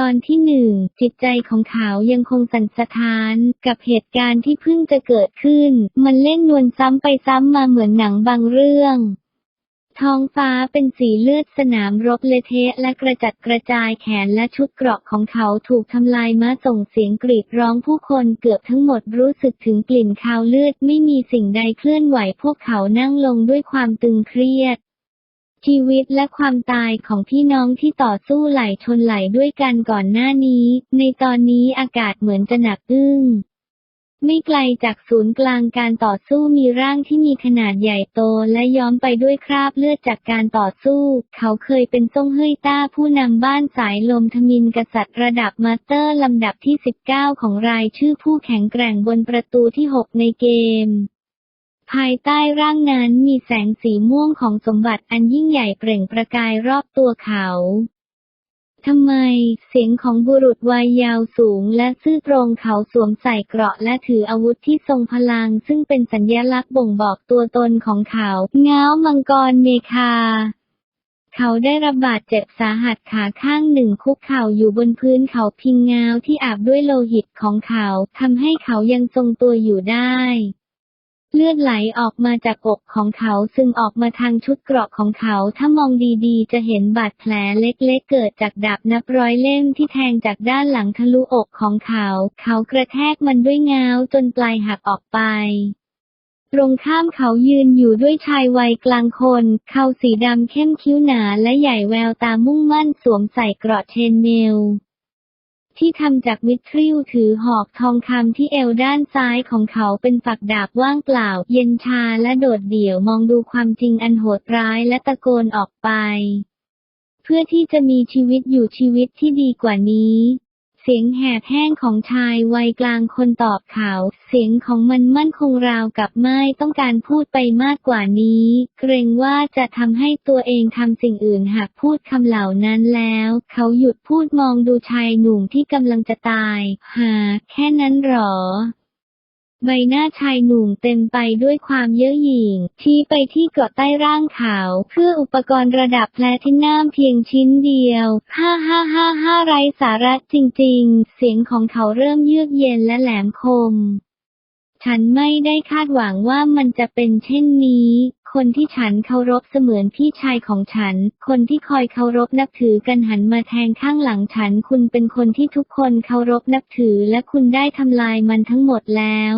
ตอนที่หนึ่งจิตใจของเขายังคงสั่นสะท้าน กับเหตุการณ์ที่เพิ่งจะเกิดขึ้น มันเล่นนวลซ้ำไปซ้ำมาเหมือนหนังบางเรื่องท้องฟ้าเป็นสีเลือดสนามรบเละเทะและกระจัดกระจายแขนและชุดเกราะของเขาถูกทำลายมาส่งเสียงกรีดร้องผู้คนเกือบทั้งหมดรู้สึกถึงกลิ่นคาวเลือดไม่มีสิ่งใดเคลื่อนไหวพวกเขานั่งลงด้วยความตึงเครียด ชีวิตและความตายของพี่น้องที่ต่อสู้ไหลชนไหลด้วยกันก่อนหน้านี้ ในตอนนี้อากาศเหมือนจะหนักอึ้งไม่ไกลจากศูนย์กลางการต่อสู้มีร่างที่มีขนาดใหญ่โตและย้อมไปด้วยคราบเลือดจากการต่อสู้ เขาเคยเป็นซ่งเฮ้ยต้าผู้นำบ้านสายลมทมินกษัตริย์ระดับมาสเตอร์ลำดับที่ 19 ของรายชื่อผู้แข็งแกร่งบนประตูที่ 6 ในเกม ภายใต้ร่างนั้นมีแสงสีม่วงของสมบัติอันยิ่งใหญ่เปล่งประกายรอบตัวเขาทำไม เสียงของบุรุษวัยยาวสูงและซื่อตรงเขาสวมใส่เกราะและถืออาวุธที่ทรงพลัง ซึ่งเป็นสัญลักษณ์บ่งบอกตัวตนของเขาเงาวมังกรเมคา เขาได้รับบาดเจ็บสาหัสขาข้างหนึ่งคุกเข่าอยู่บนพื้นเขาพิงเงาที่อาบด้วยโลหิตของเขาทำให้เขายังทรงตัวอยู่ได้ เลือดไหลออกมาจากอกของเขาซึ่งออกมาทางชุดเกราะของเขา ถ้ามองดีๆ จะเห็นบาดแผลเล็กๆ เกิดจากดาบนับร้อยเล่มที่แทงจากด้านหลังทะลุอกของเขา เขากระแทกมันด้วยงาจนปลายหักออกไปตรงข้ามเขายืนอยู่ด้วยชายวัยกลางคน เขาสีดำเข้มคิ้วหนาและใหญ่แววตามุ่งมั่นสวมใส่เกราะเชนเมล ที่ทำจากมิตริวถือหอกทองคำที่เอวด้านซ้ายของเขาเป็นฝักดาบว่างเปล่า เย็นชาและโดดเดี่ยวมองดูความจริงอันโหดร้ายและตะโกนออกไป เพื่อที่จะมีชีวิตอยู่ชีวิตที่ดีกว่านี้ เสียงแหบแห้งของชายวัยกลางคนตอบเขา เสียงของมันมั่นคงราวกับไม่ต้องการพูดไปมากกว่านี้ เกรงว่าจะทำให้ตัวเองทำสิ่งอื่นหากพูดคำเหล่านั้นแล้ว เขาหยุดพูดมองดูชายหนุ่มที่กำลังจะตาย หา แค่นั้นหรอ ใบหน้าชายหนุ่มเต็มไปด้วยความเย้อหยิ่งชี้ไปที่เกาะใต้ร่างเขาเพื่ออุปกรณ์ระดับแพลทินัมเพียงชิ้นเดียว ฮ่าฮ่าฮ่าฮ่าไรสาระจริงๆ เสียงของเขาเริ่มเยือกเย็นและแหลมคม ฉันไม่ได้คาดหวังว่ามันจะเป็นเช่นนี้ คนที่ฉันเคารพเสมือนพี่ชายของฉัน คนที่คอยเคารพนับถือกันหันมาแทงข้างหลังฉัน คุณเป็นคนที่ทุกคนเคารพนับถือและคุณได้ทำลายมันทั้งหมดแล้ว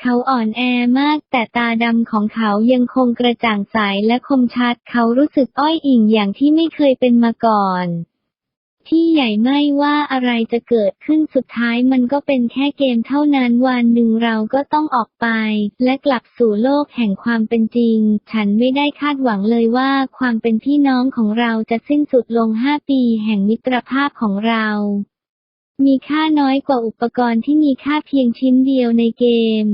เขาอ่อนแอมากแต่ตาดำของเขายังคงกระจ่างใสและคมชัด เขารู้สึกอ้อยอิงอย่างที่ไม่เคยเป็นมาก่อน ที่ใหญ่ไม่ว่าอะไรจะเกิดขึ้นสุดท้ายมันก็เป็นแค่เกมเท่านั้นวันหนึ่งเราก็ต้องออกไป และกลับสู่โลกแห่งความเป็นจริง ฉันไม่ได้คาดหวังเลยว่าความเป็นพี่น้องของเราจะสิ้นสุดลงห้าปีแห่งมิตรภาพของเรามีค่าน้อยกว่าอุปกรณ์ที่มีค่าเพียงชิ้นเดียวในเกม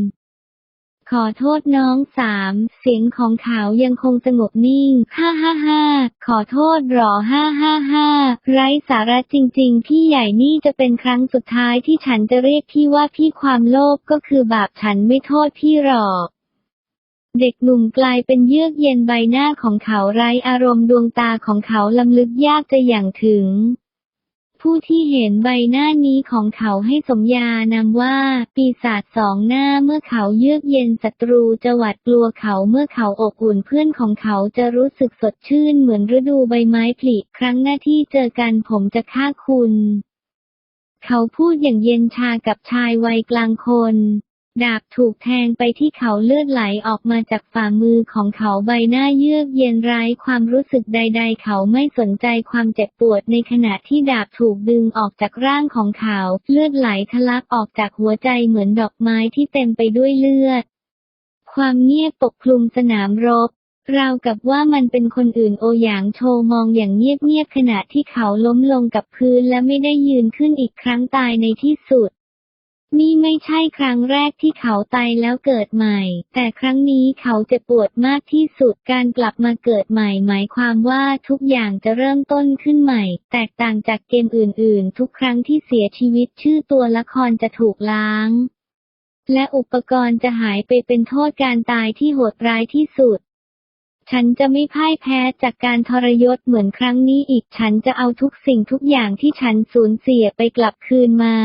ขอโทษน้องสามเสียงของเขายังคงสงบนิ่ง ฮ่าฮ่าฮ่าขอโทษหรอฮ่าฮ่าฮ่าไร้สาระจริง ๆ พี่ใหญ่นี่จะเป็นครั้งสุดท้ายที่ฉันจะเรียกพี่ว่าพี่ความโลภก็คือบาปฉันไม่โทษพี่หรอกเด็กหนุ่มกลายเป็นเยือกเย็นใบหน้าของเขาไร้อารมณ์ดวงตาของเขาลำลึกยากจะอย่างถึง ผู้ที่เห็นใบหน้านี้ของเขาให้สมญานามว่า ปีศาจสองหน้าเมื่อเขาเยือกเย็นศัตรูจะหวาดกลัวเขาเมื่อเขาอบอุ่นเพื่อนของเขาจะรู้สึกสดชื่นเหมือนฤดูใบไม้ผลิครั้งหน้าที่เจอกันผมจะฆ่าคุณ เขาพูดอย่างเย็นชากับชายวัยกลางคน ดาบถูกแทงไปที่เขาเลือดไหลออกมาจากฝ่ามือของเขาใบหน้าเยือกเย็นไร้ความรู้สึกใด ๆ เขาไม่สนใจความเจ็บปวดในขณะที่ดาบถูกดึงออกจากร่างของเขา เลือดไหลทะลักออกจากหัวใจเหมือนดอกไม้ที่เต็มไปด้วยเลือด ความเงียบปกคลุมสนามรบราวกับว่ามันเป็นคนอื่นโอหยางโชว์มองอย่างเงียบๆขณะที่เขาล้มลงกับพื้นและไม่ได้ยืนขึ้นอีกครั้งตายในที่สุด นี่ไม่ใช่ครั้งแรกที่เขาตายแล้วเกิดใหม่ แต่ครั้งนี้เขาจ็บปวดมากที่สุด การกลับมาเกิดใหม่ หมายความว่าทุกอย่างจะเริ่มต้นขึ้นใหม่ แตกต่างจากเกมอื่น ๆ ทุกครั้งที่เสียชีวิตชื่อตัวละครจะถูกล้าง และอุปกรณ์จะหายไปเป็นโทษการตายที่โหดร้ายที่สุด ฉันจะไม่พ่ายแพ้จากการทรยศเหมือนครั้งนี้อีก ฉันจะเอาทุกสิ่งทุกอย่างที่ฉันสูญเสียไปกลับคืนมา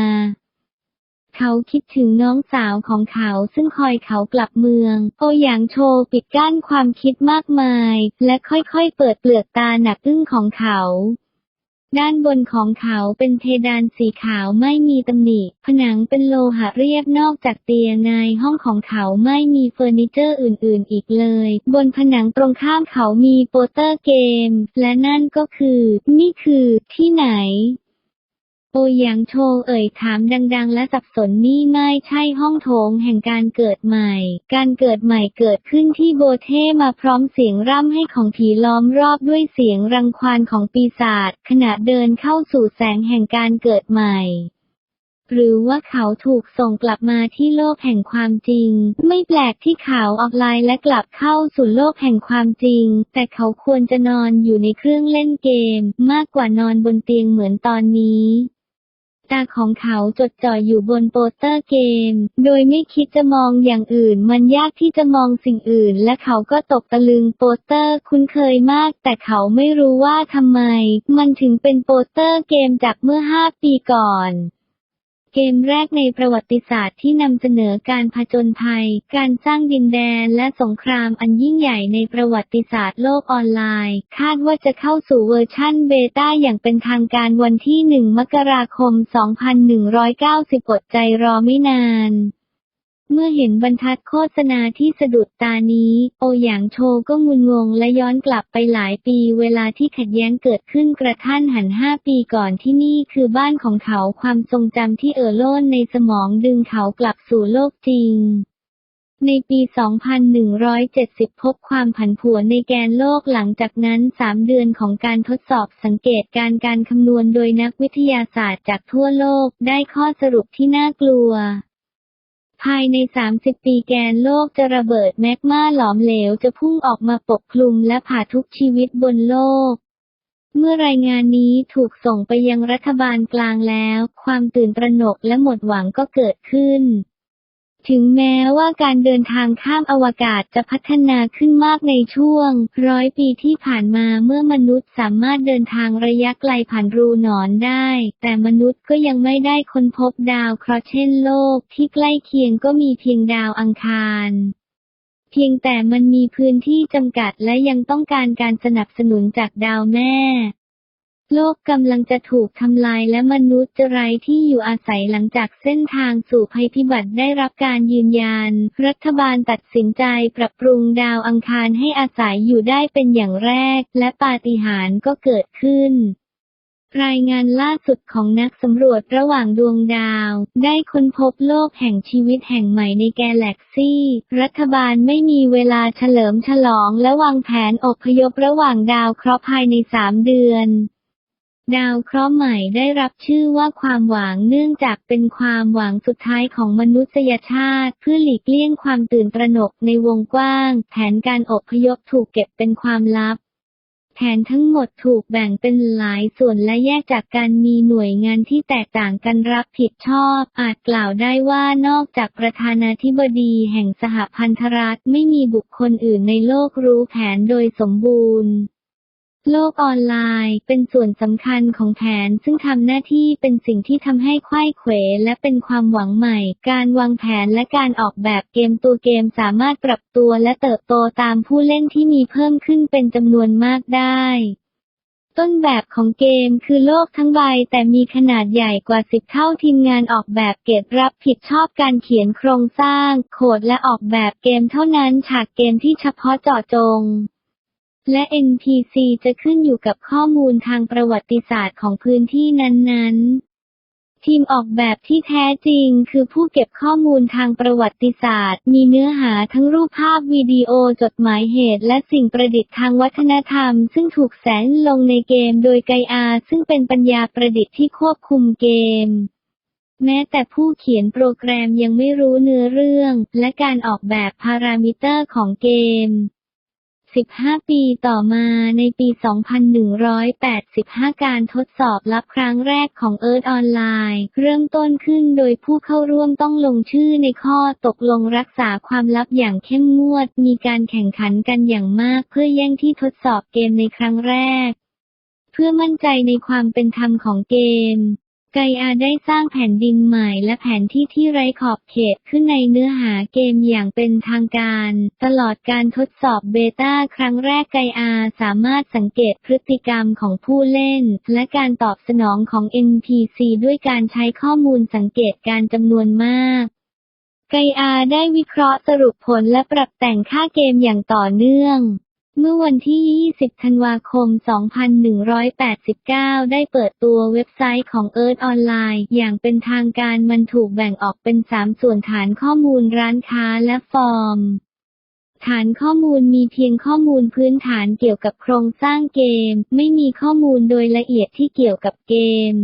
เขาคิดถึงน้องสาวของเขาซึ่งคอยเขากลับเมือง โอหยางโชว์ปิดกั้นความคิดมากมาย และค่อยๆเปิดเปลือกตาหนักอึ้งของเขาด้านบนของเขาเป็นเพดานสีขาวไม่มีตำหนิ ผนังเป็นโลหะเรียบนอกจากเตียงในห้องของเขาไม่มีเฟอร์นิเจอร์อื่น ๆ อีกเลย บนผนังตรงข้ามเขามีโปสเตอร์เกม และนั่นก็คือ นี่คือที่ไหน โอหยางโชวเอ่ยถามดัง ๆ และสับสนนี่ไม่ใช่ห้องโถงแห่งการเกิดใหม่ การเกิดใหม่เกิดขึ้นที่โบเทมาพร้อมเสียงร่ำให้ของผีล้อมรอบด้วยเสียงรังควานของปีศาจขณะเดินเข้าสู่แสงแห่งการเกิดใหม่หรือว่าเขาถูกส่งกลับมาที่โลกแห่งความจริง ไม่แปลกที่เขาออกไลน์และกลับเข้าสู่โลกแห่งความจริง แต่เขาควรจะนอนอยู่ในเครื่องเล่นเกม มากกว่านอนบนเตียงเหมือนตอนนี้ ตาของเขาจดจ่ออยู่บนโปสเตอร์เกม โดยไม่คิดจะมองอย่างอื่น มันยากที่จะมองสิ่งอื่น และเขาก็ตกตะลึงโปสเตอร์คุ้นเคยมาก แต่เขาไม่รู้ว่าทำไม มันถึงเป็นโปสเตอร์เกมจากเมื่อ 5 ปีก่อน เกมแรกในประวัติศาสตร์ที่นำเสนอการผจญภัย การสร้างดินแดนและสงครามอันยิ่งใหญ่ในประวัติศาสตร์โลกออนไลน์ คาดว่าจะเข้าสู่เวอร์ชั่นเบต้าอย่างเป็นทางการวันที่ 1 มกราคม 2190 อดใจรอไม่นาน เมื่อเห็นบรรทัดโฆษณาที่สะดุดตานี้ โอหยางโชก็งุนงงและย้อนกลับไปหลายปีเวลาที่ขัดแย้งเกิดขึ้นกระทันหันห้าปีก่อนที่นี่คือบ้านของเขาความทรงจำที่เอ่อโล่นในสมองดึงเขากลับสู่โลกจริงในปี 2170 พบความผันผวนในแกนโลกหลังจากนั้น 3 เดือนของการทดสอบสังเกตการการคำนวณโดยนักวิทยาศาสตร์จากทั่วโลกได้ข้อสรุปที่น่ากลัว ภายใน 30 ปีแกนโลกจะระเบิดแมกมาหลอมเหลวจะพุ่งออกมาปกคลุมและผ่าทุกชีวิตบนโลก เมื่อรายงานนี้ถูกส่งไปยังรัฐบาลกลางแล้ว ความตื่นตระหนกและหมดหวังก็เกิดขึ้น ถึงแม้ว่าการเดินทางข้ามอวกาศจะพัฒนาขึ้นมากในช่วง ร้อยปีที่ผ่านมาเมื่อมนุษย์สามารถเดินทางระยะไกลผ่านรูหนอนได้ แต่มนุษย์ก็ยังไม่ได้ค้นพบดาวเคราะห์เช่นโลกที่ใกล้เคียงก็มีเพียงดาวอังคารเพียงแต่มันมีพื้นที่จำกัดและยังต้องการการสนับสนุนจากดาวแม่ โลกกำลังจะถูกทำลายและมนุษย์จะไร้ที่อยู่อาศัยหลังจากเส้นทางสู่ภัยพิบัติได้รับการยืนยัน รัฐบาลตัดสินใจปรับปรุงดาวอังคารให้อาศัยอยู่ได้เป็นอย่างแรก และปาฏิหาริย์ก็เกิดขึ้นรายงานล่าสุดของนักสำรวจระหว่างดวงดาว ได้ค้นพบโลกแห่งชีวิตแห่งใหม่ในแกลเล็กซี่ รัฐบาลไม่มีเวลาเฉลิมฉลองและวางแผนอพยพระหว่างดาวเคราะห์ภายในสามเดือน ดาวเคราะห์ใหม่ได้รับชื่อว่าความหวังเนื่องจากเป็นความหวังสุดท้ายของมนุษยชาติ เพื่อหลีกเลี่ยงความตื่นตระหนกในวงกว้าง แผนการอพยพถูกเก็บเป็นความลับ แผนทั้งหมดถูกแบ่งเป็นหลายส่วนและแยกจากการมีหน่วยงานที่แตกต่างกันรับผิดชอบ อาจกล่าวได้ว่านอกจากประธานาธิบดีแห่งสหพันธรัฐไม่มีบุคคลอื่นในโลกรู้แผนโดยสมบูรณ์ โลกออนไลน์ เป็นส่วนสำคัญของแผน ซึ่งทำหน้าที่เป็นสิ่งที่ทำให้ไขว้เขวและเป็นความหวังใหม่ การวางแผนและการออกแบบเกมตัวเกมสามารถปรับตัวและเติบโตตามผู้เล่นที่มีเพิ่มขึ้นเป็นจำนวนมากได้ต้นแบบของเกมคือโลกทั้งใบแต่มีขนาดใหญ่กว่า10เท่าทีมงานออกแบบเกตรับผิดชอบการเขียนโครงสร้าง โคดและออกแบบเกมเท่านั้นฉากเกมที่เฉพาะเจาะจง และ NPC จะขึ้นอยู่กับข้อมูลทางประวัติศาสตร์ของพื้นที่นั้นๆ ทีมออกแบบที่แท้จริงคือผู้เก็บข้อมูลทางประวัติศาสตร์ มีเนื้อหาทั้งรูปภาพวิดีโอจดหมายเหตุ และสิ่งประดิษฐ์ทางวัฒนธรรม ซึ่งถูกแสนลงในเกมโดยไกอาซึ่งเป็นปัญญาประดิษฐ์ที่ควบคุมเกมแม้แต่ผู้เขียนโปรแกรมยังไม่รู้เนื้อเรื่อง และการออกแบบพารามิเตอร์ของเกม 15 ปีต่อมาในปี 2185 การทดสอบลับครั้งแรกของเอิร์ธออนไลน์เริ่มต้นขึ้นโดยผู้เข้าร่วมต้องลงชื่อในข้อตกลงรักษาความลับอย่างเข้มงวด มีการแข่งขันกันอย่างมากเพื่อแย่งที่ทดสอบเกมในครั้งแรก เพื่อมั่นใจในความเป็นธรรมของเกม ไกอาได้สร้างแผ่นดินใหม่และแผนที่ที่ไร้ขอบเขตขึ้นในเนื้อหาเกมอย่างเป็นทางการ ตลอดการทดสอบเบต้าครั้งแรกไกอาสามารถสังเกตพฤติกรรมของผู้เล่น และการตอบสนองของ NPC ด้วยการใช้ข้อมูลสังเกตการจำนวนมากไกอาได้วิเคราะห์สรุปผลและปรับแต่งค่าเกมอย่างต่อเนื่อง เมื่อวันที่ 20 ธันวาคม 2189 ได้เปิดตัวเว็บไซต์ของ Earth Online อย่างเป็นทางการมันถูกแบ่งออกเป็น 3 ส่วนฐานข้อมูลร้านค้าและฟอร์ม ฐานข้อมูลมีเพียงข้อมูลพื้นฐานเกี่ยวกับโครงสร้างเกม ไม่มีข้อมูลโดยละเอียดที่เกี่ยวกับเกม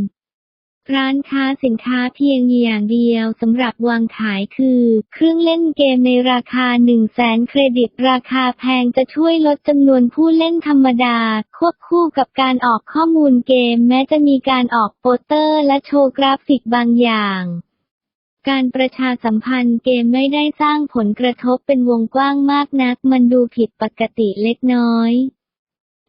ร้านค้าสินค้าเพียงอย่างเดียวสำหรับวางขายคือ เครื่องเล่นเกมในราคา 1 0 0 0 0แสนเครดิต ราคาแพงจะช่วยลดจำนวนผู้เล่นธรรมดา ควบคู่กับการออกข้อมูลเกมแม้จะมีการออกโปสเตอร์และโชว์กราฟิกบางอย่างการประชาสัมพันธ์เกมไม่ได้สร้างผลกระทบเป็นวงกว้างมากนัก มันดูผิดปกติเล็กน้อย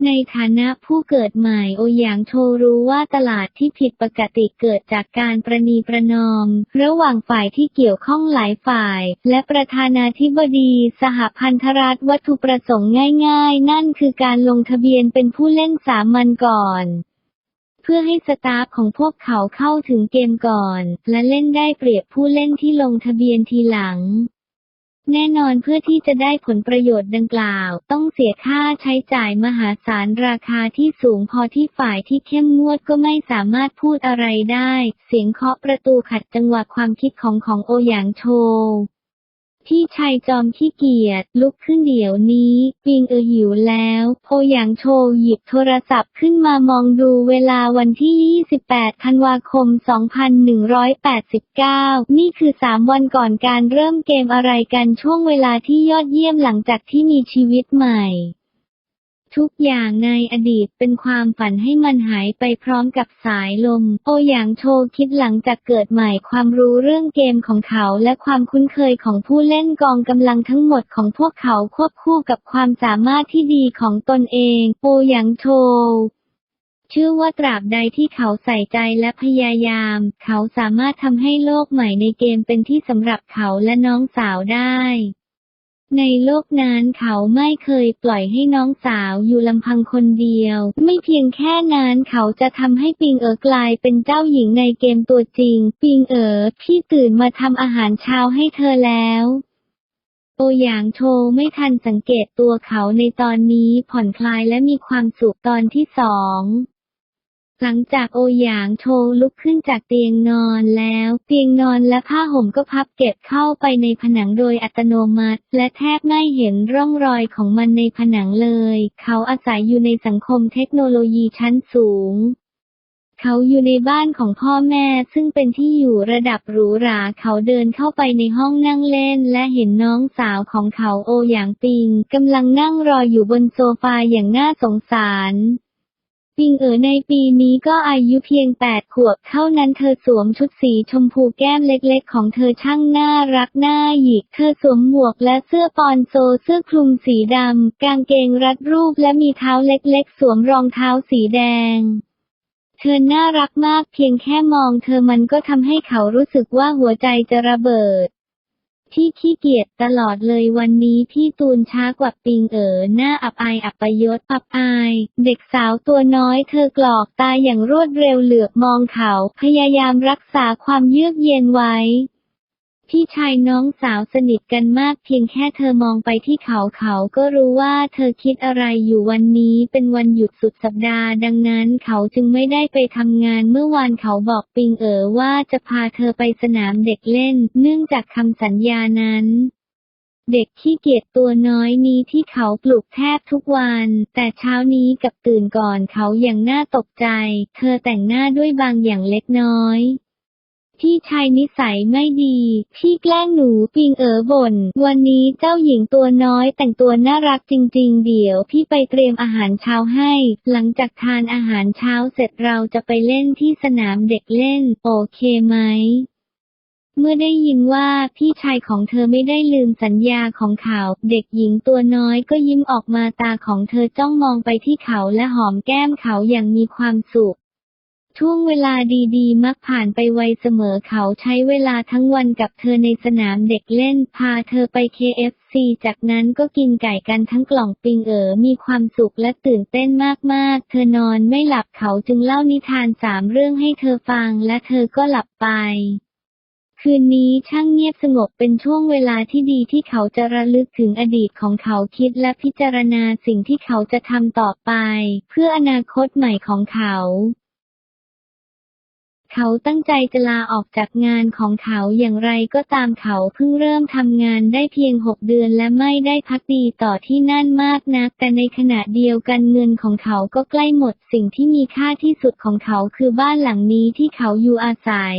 ในฐานะผู้เกิดใหม่โอหยางโชรู้ว่าตลาดที่ผิดปกติเกิดจากการประนีประนอม ระหว่างฝ่ายที่เกี่ยวข้องหลายฝ่าย และประธานาธิบดีสหพันธรัฐวัตถุประสงค์ง่ายๆ นั่นคือการลงทะเบียนเป็นผู้เล่นสามัญก่อนเพื่อให้สตาฟของพวกเขาเข้าถึงเกมก่อน และเล่นได้เปรียบผู้เล่นที่ลงทะเบียนทีหลัง แน่นอนเพื่อที่จะได้ผลประโยชน์ดังกล่าว ต้องเสียค่าใช้จ่ายมหาศาลราคาที่สูงพอที่ฝ่ายที่เข้มงวดก็ไม่สามารถพูดอะไรได้ เสียงเคาะประตูขัดจังหวะความคิดของของโอหยางโช พี่ชายจอมขี้เกียจลุกขึ้นเดี๋ยวนี้ ปิงเออหิวแล้วโอหยางโชหยิบโทรศัพท์ขึ้นมามองดูเวลาวันที่ 28 ธันวาคม 2189 นี่คือ 3 วันก่อนการเริ่มเกมอะไรกันช่วงเวลาที่ยอดเยี่ยมหลังจากที่มีชีวิตใหม่ ทุกอย่างในอดีตเป็นความฝันให้มันหายไปพร้อมกับสายลม โออย่างโชคิดหลังจากเกิดใหม่ความรู้เรื่องเกมของเขาและความคุ้นเคยของผู้เล่นกองกำลังทั้งหมดของพวกเขาควบคู่กับความสามารถที่ดีของตนเอง โออย่างโชชื่อว่าตราบใดที่เขาใส่ใจและพยายาม เขาสามารถทำให้โลกใหม่ในเกมเป็นที่สำหรับเขาและน้องสาวได้ ในโลกนั้นเขาไม่เคยปล่อยให้น้องสาวอยู่ลำพังคนเดียว ไม่เพียงแค่นั้นเขาจะทำให้ปิงเอ๋อกลายเป็นเจ้าหญิงในเกมตัวจริง ปิงเอ๋อพี่ตื่นมาทำอาหารเช้าให้เธอแล้วโอหยางโชไม่ทันสังเกตตัวเขาในตอนนี้ผ่อนคลายและมีความสุขตอนที่สอง หลังจากโอหยางโชว์ลุกขึ้นจากเตียงนอนแล้ว เตียงนอนและผ้าห่มก็พับเก็บเข้าไปในผนังโดยอัตโนมัติ และแทบไม่เห็นร่องรอยของมันในผนังเลย เขาอาศัยอยู่ในสังคมเทคโนโลยีชั้นสูงเขาอยู่ในบ้านของพ่อแม่ซึ่งเป็นที่อยู่ระดับหรูหรา เขาเดินเข้าไปในห้องนั่งเล่น และเห็นน้องสาวของเขาโอหยางปิงกำลังนั่งรออยู่บนโซฟาอย่างน่าสงสาร ปิงเอ๋อในปีนี้ก็อายุเพียง8ขวบเท่านั้นเธอสวมชุดสีชมพูแก้มเล็กๆ ของเธอช่างน่ารักน่าหยิก เธอสวมหมวกและเสื้อปอนโซเสื้อคลุมสีดำ กางเกงรัดรูปและมีเท้าเล็กๆ สวมรองเท้าสีแดงเธอน่ารักมากเพียงแค่มองเธอมันก็ทำให้เขารู้สึกว่าหัวใจจะระเบิด ที่ขี้เกียจตลอดเลยวันนี้พี่ตูนช้ากว่าปิงเอ๋อหน้าอับอายอับประยศอับอาย เด็กสาวตัวน้อยเธอกรอกตาอย่างรวดเร็วเหลือบมองเขา พยายามรักษาความเยือกเย็นไว้ พี่ชายน้องสาวสนิทกันมากเพียงแค่เธอมองไปที่เขาเขาก็รู้ว่าเธอคิดอะไรอยู่วันนี้เป็นวันหยุดสุดสัปดาห์ ดังนั้นเขาจึงไม่ได้ไปทำงานเมื่อวานเขาบอกปิงเอ๋อว่าจะพาเธอไปสนามเด็กเล่น เนื่องจากคำสัญญานั้นเด็กขี้เกียจตัวน้อยนี้ที่เขาปลุกแทบทุกวัน แต่เช้านี้กับตื่นก่อนเขาอย่างน่าตกใจ เธอแต่งหน้าด้วยบางอย่างเล็กน้อย พี่ชายนิสัยไม่ดี พี่แกล้งหนูปิงเอ๋อบ่น วันนี้เจ้าหญิงตัวน้อยแต่งตัวน่ารักจริง ๆ เดี๋ยวพี่ไปเตรียมอาหารเช้าให้ หลังจากทานอาหารเช้าเสร็จเราจะไปเล่นที่สนามเด็กเล่น โอเคไหม เมื่อได้ยินว่าพี่ชายของเธอไม่ได้ลืมสัญญาของเขาเด็กหญิงตัวน้อยก็ยิ้มออกมาตาของเธอจ้องมองไปที่เขาและหอมแก้มเขาอย่างมีความสุข ช่วงเวลาดีๆ มักผ่านไปไวเสมอเขาใช้เวลาทั้งวันกับเธอในสนามเด็กเล่น พาเธอไป KFC จากนั้นก็กินไก่กันทั้งกล่องปิงเอ๋อมีความสุขและตื่นเต้นมากๆ เธอนอนไม่หลับเขาจึงเล่านิทานสามเรื่องให้เธอฟังและเธอก็หลับไปคืนนี้ช่างเงียบสงบเป็นช่วงเวลาที่ดีที่เขาจะระลึกถึงอดีตของเขาคิดและพิจารณาสิ่งที่เขาจะทำต่อไป เพื่ออนาคตใหม่ของเขา เขาตั้งใจจะลาออกจากงานของเขาอย่างไรก็ตามเขาเพิ่งเริ่มทำงานได้เพียงหกเดือนและไม่ได้พักดีต่อที่นั่นมากนัก แต่ในขณะเดียวกันเงินของเขาก็ใกล้หมดสิ่งที่มีค่าที่สุดของเขาคือบ้านหลังนี้ที่เขาอยู่อาศัย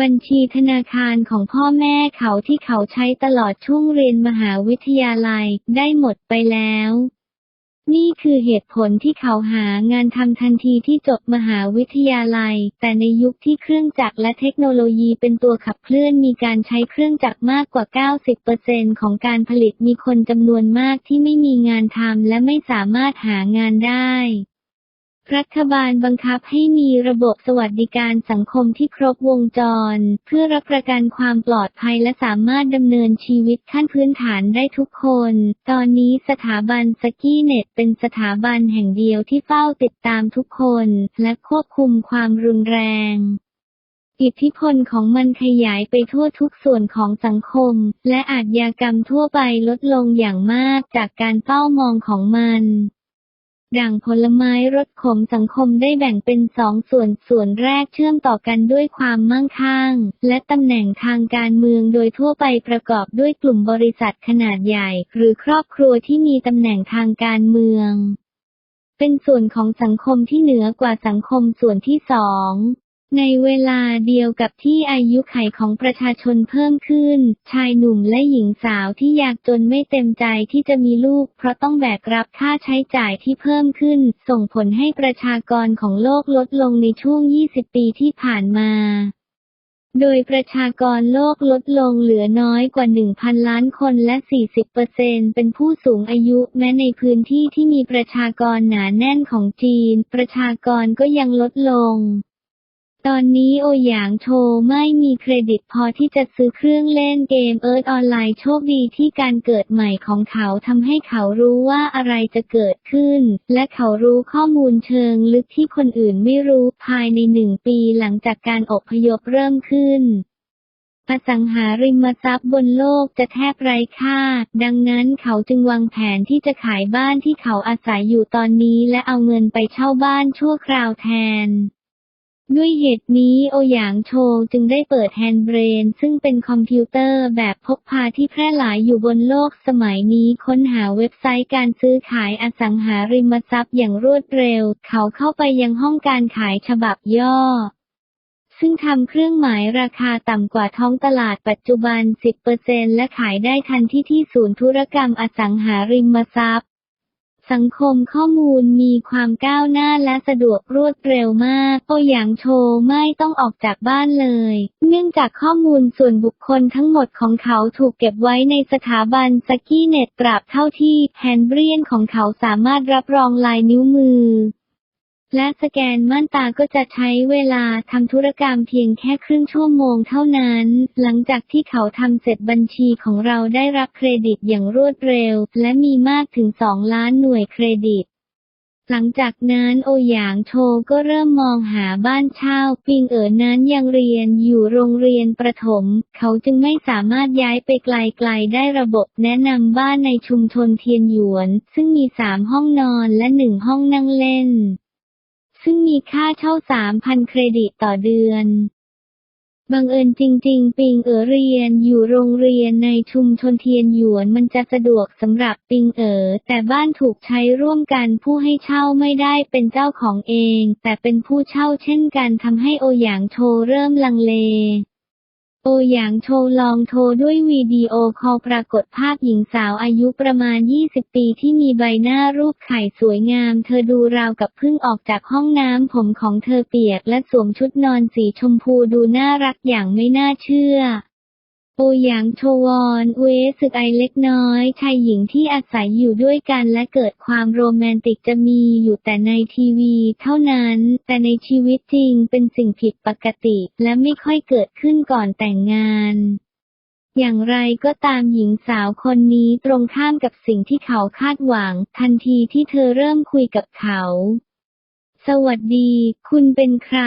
บัญชีธนาคารของพ่อแม่เขาที่เขาใช้ตลอดช่วงเรียนมหาวิทยาลัย ได้หมดไปแล้ว นี่คือเหตุผลที่เขาหางานทำทันทีที่จบมหาวิทยาลัย แต่ในยุคที่เครื่องจักรและเทคโนโลยีเป็นตัวขับเคลื่อนมีการใช้เครื่องจักรมากกว่า 90%ของการผลิตมีคนจำนวนมากที่ไม่มีงานทำและไม่สามารถหางานได้ รัฐบาลบังคับให้มีระบบสวัสดิการสังคมที่ครบวงจร เพื่อรับประกันความปลอดภัยและสามารถดำเนินชีวิตขั้นพื้นฐานได้ทุกคน ตอนนี้สถาบันสกี้เน็ตเป็นสถาบันแห่งเดียวที่เฝ้าติดตามทุกคน และควบคุมความรุนแรงอิทธิพลของมันขยายไปทั่วทุกส่วนของสังคม และอาชญากรรมทั่วไปลดลงอย่างมากจากการเฝ้ามองของมัน ด่างผลไม้รสขมสังคมได้แบ่งเป็นสองส่วนส่วนแรกเชื่อมต่อกันด้วยความมั่งคั่ง และตำแหน่งทางการเมืองโดยทั่วไปประกอบด้วยกลุ่มบริษัทขนาดใหญ่ หรือครอบครัวที่มีตำแหน่งทางการเมือง เป็นส่วนของสังคมที่เหนือกว่าสังคมส่วนที่สอง ในเวลาเดียวกับที่อายุไขของประชาชนเพิ่มขึ้น ชายหนุ่มและหญิงสาวที่ยากจนไม่เต็มใจที่จะมีลูก เพราะต้องแบกรับค่าใช้จ่ายที่เพิ่มขึ้น ส่งผลให้ประชากรของโลกลดลงในช่วง 20 ปีที่ผ่านมาโดยประชากรโลกลดลงเหลือน้อยกว่า 1,000 ล้านคนและ 40%เป็นผู้สูงอายุ แม้ในพื้นที่ที่มีประชากรหนาแน่นของจีน ประชากรก็ยังลดลง ตอนนี้โอหยางโชไม่มีเครดิตพอที่จะซื้อเครื่องเล่นเกมเอิร์ธออนไลน์โชคดีที่การเกิดใหม่ของเขาทำให้เขารู้ว่าอะไรจะเกิดขึ้น และเขารู้ข้อมูลเชิงลึกที่คนอื่นไม่รู้ภายในหนึ่งปีหลังจากการอพยพเริ่มขึ้นอสังหาริมทรัพย์บนโลกจะแทบไร้ค่า ดังนั้นเขาจึงวางแผนที่จะขายบ้านที่เขาอาศัยอยู่ตอนนี้และเอาเงินไปเช่าบ้านชั่วคราวแทน ด้วยเหตุนี้โอหยางโชจึงได้เปิดแฮนด์เบรน ซึ่งเป็นคอมพิวเตอร์แบบพกพาที่แพร่หลายอยู่บนโลกสมัยนี้ค้นหาเว็บไซต์การซื้อขายอสังหาริมทรัพย์อย่างรวดเร็ว เขาเข้าไปยังห้องการขายฉบับย่อ ซึ่งทำเครื่องหมายราคาต่ำกว่าท้องตลาดปัจจุบัน 10%และขายได้ทันที่ที่ศูนย์ธุรกรรมอสังหาริมทรัพย์ สังคมข้อมูลมีความก้าวหน้าและสะดวกรวดเร็วมาก โออย่างโชว์ไม่ต้องออกจากบ้านเลย เนื่องจากข้อมูลส่วนบุคคลทั้งหมดของเขาถูกเก็บไว้ในสถาบันสกี้เน็ตตราบเท่าที่แฮนด์เบรียนของเขาสามารถรับรองลายนิ้วมือ และสแกนม่านตาก็จะใช้เวลาทำธุรกรรมเพียงแค่ครึ่งชั่วโมงเท่านั้น หลังจากที่เขาทำเสร็จบัญชีของเราได้รับเครดิตอย่างรวดเร็ว และมีมากถึง 2 ล้านหน่วยเครดิตหลังจากนั้นโอหยางโชก็เริ่มมองหาบ้านเช่า ปิงเอ๋อนั้นยังเรียนอยู่โรงเรียนประถม เขาจึงไม่สามารถย้ายไปไกลๆได้ระบบแนะนำบ้านในชุมชนเทียนหยวน ซึ่งมีสามห้องนอนและหนึ่งห้องนั่งเล่น ซึ่งมีค่าเช่า 3,000 เครดิตต่อเดือนบังเอิญจริง ๆ ปิงเอ๋อเรียนอยู่โรงเรียนในชุมชนเทียนหยวนมันจะสะดวกสำหรับปิงเอ๋อแต่บ้านถูกใช้ร่วมกันผู้ให้เช่าไม่ได้เป็นเจ้าของเอง แต่เป็นผู้เช่าเช่นกันทำให้โอหยางโชเริ่มลังเล โอหยางโชว์ลองโทรด้วยวิดีโอคอลปรากฏภาพหญิงสาวอายุประมาณ 20 ปีที่มีใบหน้ารูปไข่สวยงาม เธอดูราวกับเพิ่งออกจากห้องน้ำผมของเธอเปียกและสวมชุดนอนสีชมพูดูน่ารักอย่างไม่น่าเชื่อ โอหยางโชวอนเวสึกไอเล็กน้อย ชายหญิงที่อาศัยอยู่ด้วยกันและเกิดความโรแมนติกจะมีอยู่แต่ในทีวีเท่านั้น แต่ในชีวิตจริงเป็นสิ่งผิดปกติ และไม่ค่อยเกิดขึ้นก่อนแต่งงานอย่างไรก็ตามหญิงสาวคนนี้ตรงข้ามกับสิ่งที่เขาคาดหวัง ทันทีที่เธอเริ่มคุยกับเขา สวัสดี คุณเป็นใคร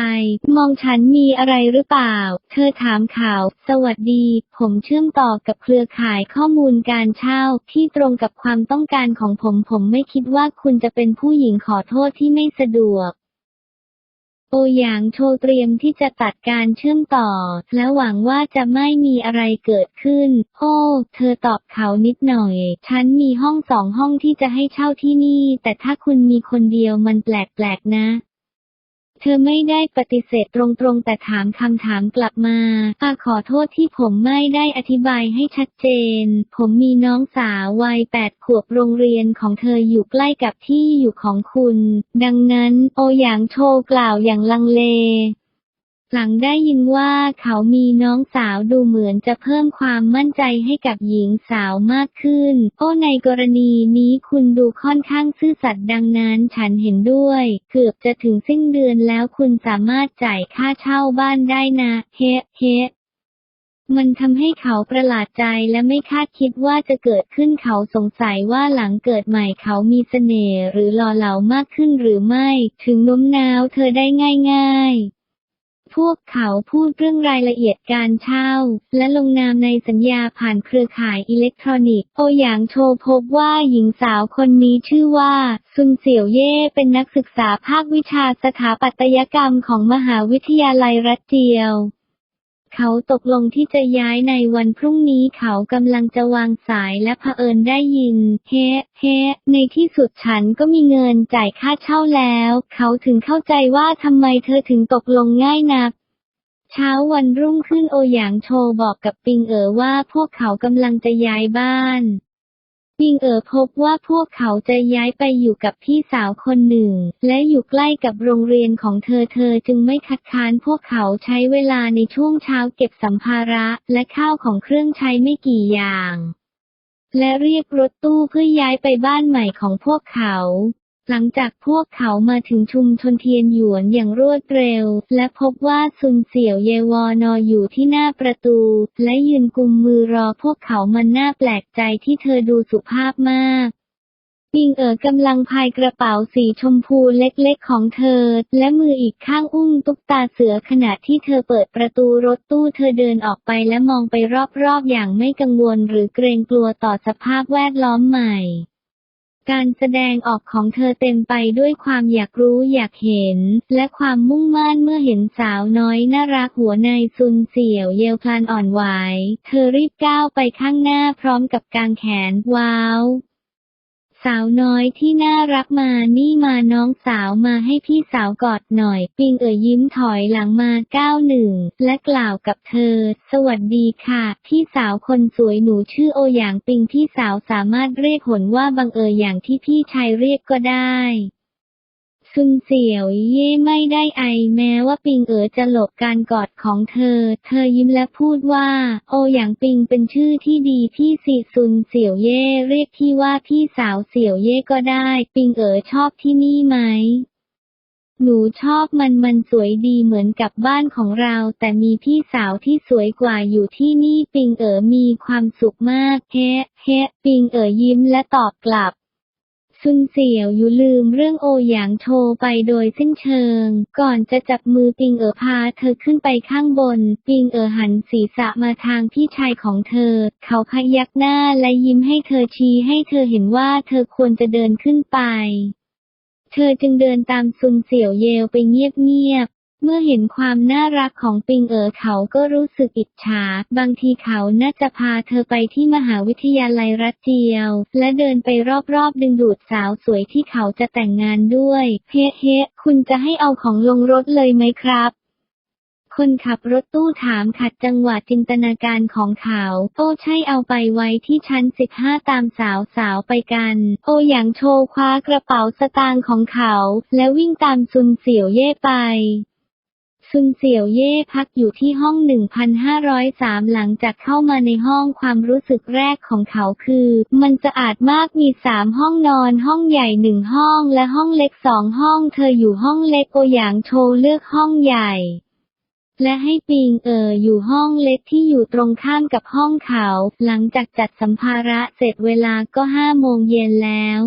มองฉันมีอะไรหรือเปล่า เธอถามข่าว สวัสดี ผมเชื่อมต่อกับเครือข่ายข้อมูลการเช่า ที่ตรงกับความต้องการของผม ผมไม่คิดว่าคุณจะเป็นผู้หญิงขอโทษที่ไม่สะดวก โอหยางโชว์เตรียมที่จะตัดการเชื่อมต่อ และหวังว่าจะไม่มีอะไรเกิดขึ้น โอ้ เธอตอบเขานิดหน่อย ฉันมีห้องสองห้องที่จะให้เช่าที่นี่ แต่ถ้าคุณมีคนเดียวมันแปลกๆนะ เธอไม่ได้ปฏิเสธตรงๆ แต่ถามคำถามกลับมาอาขอโทษที่ผมไม่ได้อธิบายให้ชัดเจน ผมมีน้องสาววัยแปดขวบโรงเรียนของเธออยู่ใกล้กับที่อยู่ของคุณ ดังนั้น โอหยางโชว์กล่าวอย่างลังเล หลังได้ยินว่าเขามีน้องสาวดูเหมือนจะเพิ่มความมั่นใจให้กับหญิงสาวมากขึ้น โอ้ในกรณีนี้คุณดูค่อนข้างซื่อสัตย์ดังนั้นฉันเห็นด้วย เกือบจะถึงสิ้นเดือนแล้วคุณสามารถจ่ายค่าเช่าบ้านได้นะ เฮ้เฮ้มันทำให้เขาประหลาดใจและไม่คาดคิดว่าจะเกิดขึ้นเขาสงสัยว่าหลังเกิดใหม่เขามีเสน่ห์หรือหล่อเหลามากขึ้นหรือไม่ ถึงโน้มน้าวเธอได้ง่าย ๆ พวกเขาพูดเรื่องรายละเอียดการเช่า และลงนามในสัญญาผ่านเครือข่ายอิเล็กทรอนิกส์โอหยางโชพบว่าหญิงสาวคนนี้ชื่อว่า ซุนเสี่ยวเย่เป็นนักศึกษาภาควิชาสถาปัตยกรรมของมหาวิทยาลัยรัฐเจียว เขาตกลงที่จะย้ายในวันพรุ่งนี้เขากำลังจะวางสายและเผอิญได้ยิน เฮ้เฮ้ในที่สุดฉันก็มีเงินจ่ายค่าเช่าแล้ว เขาถึงเข้าใจว่าทำไมเธอถึงตกลงง่ายนักเช้าวันรุ่งขึ้นโอหยางโชบอกกับปิงเอ๋อว่าพวกเขากำลังจะย้ายบ้าน ยิงเอ๋อพบว่าพวกเขาจะย้ายไปอยู่กับพี่สาวคนหนึ่ง และอยู่ใกล้กับโรงเรียนของเธอเธอจึงไม่คัดค้านพวกเขาใช้เวลาในช่วงเช้าเก็บสัมภาระและข้าวของเครื่องใช้ไม่กี่อย่าง และเรียกรถตู้เพื่อย้ายไปบ้านใหม่ของพวกเขา หลังจากพวกเขามาถึงชุมชนเทียนหยวนอย่างรวดเร็ว และพบว่าซุนเสี่ยวเยวอนออยู่ที่หน้าประตู และยืนกุมมือรอพวกเขามันน่าแปลกใจที่เธอดูสุภาพมากปิงเอ๋อกำลังพายกระเป๋าสีชมพูเล็กๆของเธอ และมืออีกข้างอุ้มตุ๊กตาเสือขณะที่เธอเปิดประตูรถตู้เธอเดินออกไปและมองไปรอบๆอย่างไม่กังวลหรือเกรงกลัวต่อสภาพแวดล้อมใหม่ การแสดงออกของเธอเต็มไปด้วยความอยากรู้อยากเห็น และความมุ่งมั่นเมื่อเห็นสาวน้อยน่ารักหัวนายซุนเสี่ยวเยลพลานอ่อนไหว เธอรีบก้าวไปข้างหน้าพร้อมกับกางแขนว้าว สาวน้อยที่น่ารักมานี่มาน้องสาวมาให้พี่สาวกอดหน่อย ปิงเอ๋ยยิ้มถอยหลังมาก้าวหนึ่งและกล่าวกับเธอ สวัสดีค่ะ พี่สาวคนสวยหนูชื่อโอหยางปิงพี่สาวสามารถเรียกหนว่าบังเอ๋ยอย่างที่พี่ชายเรียกก็ได้ ซุนเสี่ยวเย่ไม่ได้ไอแม้ว่าปิงเอ๋อจะหลบการกอดของเธอ เธอยิ้มและพูดว่า โออย่างปิงเป็นชื่อที่ดีพี่สิซุนเสี่ยวเย่เรียกพี่ว่าพี่สาวเสี่ยวเย่ก็ได้ ปิงเอ๋อชอบที่นี่ไหมหนูชอบมันมันสวยดีเหมือนกับบ้านของเรา แต่มีพี่สาวที่สวยกว่าอยู่ที่นี่ปิงเอ๋อมีความสุขมากเฮ้เฮ้ปิงเอ๋อยิ้มและตอบกลับ ซุนเสี่ยวอยู่ลืมเรื่องโอหยางโชไปโดยสิ้นเชิง ก่อนจะจับมือปิงเอ๋อพาเธอขึ้นไปข้างบน ปิงเอ๋อหันศีรษะมาทางพี่ชายของเธอ เขาพยักหน้าและยิ้มให้เธอชี้ให้เธอเห็นว่าเธอควรจะเดินขึ้นไปเธอจึงเดินตามซุนเสี่ยวเยลไปเงียบๆ เมื่อเห็นความน่ารักของปิงเอ๋อเขาก็รู้สึกอิจฉา บางทีเขาน่าจะพาเธอไปที่มหาวิทยาลัยรัฐเจียว และเดินไปรอบๆ ดึงดูดสาวสวยที่เขาจะแต่งงานด้วย เฮ้เฮ้คุณจะให้เอาของลงรถเลยไหมครับคนขับรถตู้ถามขัดจังหวะจินตนาการของเขา โอ้ใช่เอาไปไว้ที่ชั้นสิบห้าตามสาวสาวๆไปกัน โออย่างโชว์คว้ากระเป๋าสตางค์ของเขา และวิ่งตามซุนเสี่ยวเย่ไป ซุนเสี่ยวเย่พักอยู่ที่ห้อง 1503 หลังจากเข้ามาในห้องความรู้สึกแรกของเขาคือ มันสะอาดมากมีสามห้องนอนห้องใหญ่หนึ่งห้องและห้องเล็กสองห้องเธออยู่ห้องเล็กโอหยางโชเลือกห้องใหญ่และให้ปิงเอ๋ออยู่ห้องเล็กที่อยู่ตรงข้ามกับห้องเขา หลังจากจัดสัมภาระเสร็จเวลาก็ห้าโมงเย็นแล้ว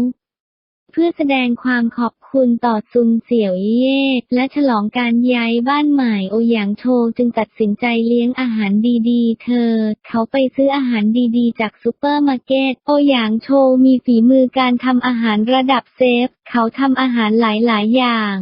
เพื่อแสดงความขอบ คุณต่อซุนเสี่ยวเย่และฉลองการย้ายบ้านใหม่โอหยางโชจึงตัดสินใจเลี้ยงอาหารดีๆ เธอ เขาไปซื้ออาหารดีๆ จากซูเปอร์มาร์เก็ตโอหยางโชมีฝีมือการทำอาหารระดับเซฟ เขาทำอาหารหลายๆอย่าง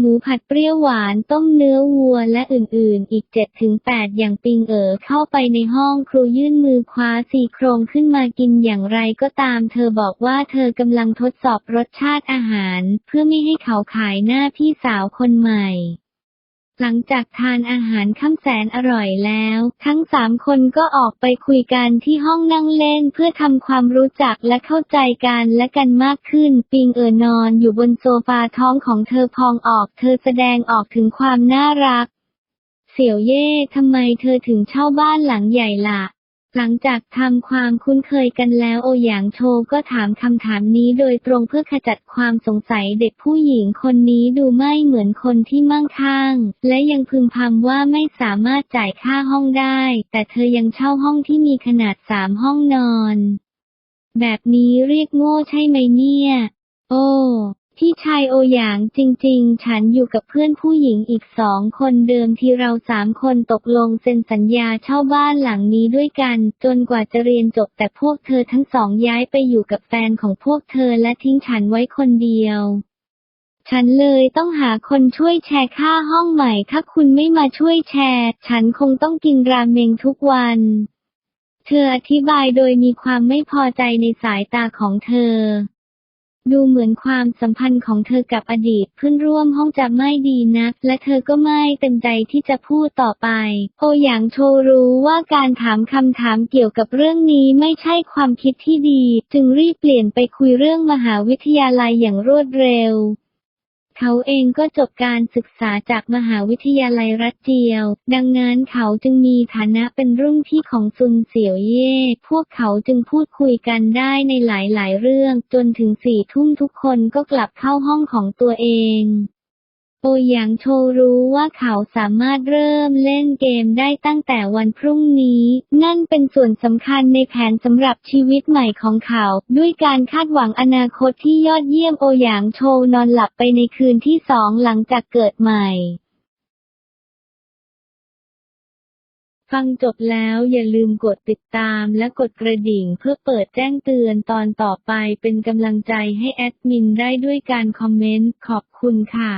หมูผัดเปรี้ยวหวานต้มเนื้อวัวและอื่นๆ อีก 7-8 อย่างปิงเอ๋อเข้าไปในห้องครูยื่นมือคว้าสี่โครงขึ้นมากินอย่างไรก็ตาม เธอบอกว่าเธอกำลังทดสอบรสชาติอาหาร เพื่อไม่ให้เขาขายหน้าพี่สาวคนใหม่ หลังจากทานอาหารค่ำแสนอร่อยแล้ว ทั้งสามคนก็ออกไปคุยกันที่ห้องนั่งเล่นเพื่อทำความรู้จักและเข้าใจกันและกันมากขึ้น ปิงเอ๋อนอนอยู่บนโซฟาท้องของเธอพองออก เธอแสดงออกถึงความน่ารัก เสี่ยวเย่ทำไมเธอถึงเช่าบ้านหลังใหญ่ล่ะ หลังจากทำความคุ้นเคยกันแล้วโอหยางโชก็ถามคำถามนี้โดยตรงเพื่อขจัดความสงสัยเด็กผู้หญิงคนนี้ดูไม่เหมือนคนที่มั่งคั่ง และยังพึมพำว่าไม่สามารถจ่ายค่าห้องได้ แต่เธอยังเช่าห้องที่มีขนาดสามห้องนอน แบบนี้เรียกโง่ใช่ไหมเนี่ย โอ้ พี่ชายโอหยางจริง ๆ ฉันอยู่กับเพื่อนผู้หญิงอีกสองคนเดิมที่เราสามคนตกลงเซ็นสัญญาเช่าบ้านหลังนี้ด้วยกัน จนกว่าจะเรียนจบแต่พวกเธอทั้งสองย้ายไปอยู่กับแฟนของพวกเธอและทิ้งฉันไว้คนเดียว ฉันเลยต้องหาคนช่วยแชร์ค่าห้องใหม่ ถ้าคุณไม่มาช่วยแชร์ ฉันคงต้องกินราเมงทุกวันเธออธิบายโดยมีความไม่พอใจในสายตาของเธอ ดูเหมือนความสัมพันธ์ของเธอกับอดีตเพื่อนร่วมห้องจะไม่ดีนัก และเธอก็ไม่เต็มใจที่จะพูดต่อไป โอหยางโชรู้ว่าการถามคำถามเกี่ยวกับเรื่องนี้ไม่ใช่ความคิดที่ดี จึงรีบเปลี่ยนไปคุยเรื่องมหาวิทยาลัยอย่างรวดเร็ว เขาเองก็จบการศึกษาจากมหาวิทยาลัยรัฐเจียว ดังนั้นเขาจึงมีฐานะเป็นรุ่นพี่ของซุนเสี่ยวเย่ พวกเขาจึงพูดคุยกันได้ในหลายๆ เรื่อง จนถึงสี่ทุ่มทุกคนก็กลับเข้าห้องของตัวเอง โอหยางโชรู้ว่าเขาสามารถเริ่มเล่นเกมได้ตั้งแต่วันพรุ่งนี้ นั่นเป็นส่วนสำคัญในแผนสำหรับชีวิตใหม่ของเขา ด้วยการคาดหวังอนาคตที่ยอดเยี่ยมโอหยางโชนอนหลับไปในคืนที่สองหลังจากเกิดใหม่ ฟังจบแล้วอย่าลืมกดติดตามและกดกระดิ่งเพื่อเปิดแจ้งเตือนตอนต่อไปเป็นกำลังใจให้แอดมินได้ด้วยการคอมเมนต์ขอบคุณค่ะ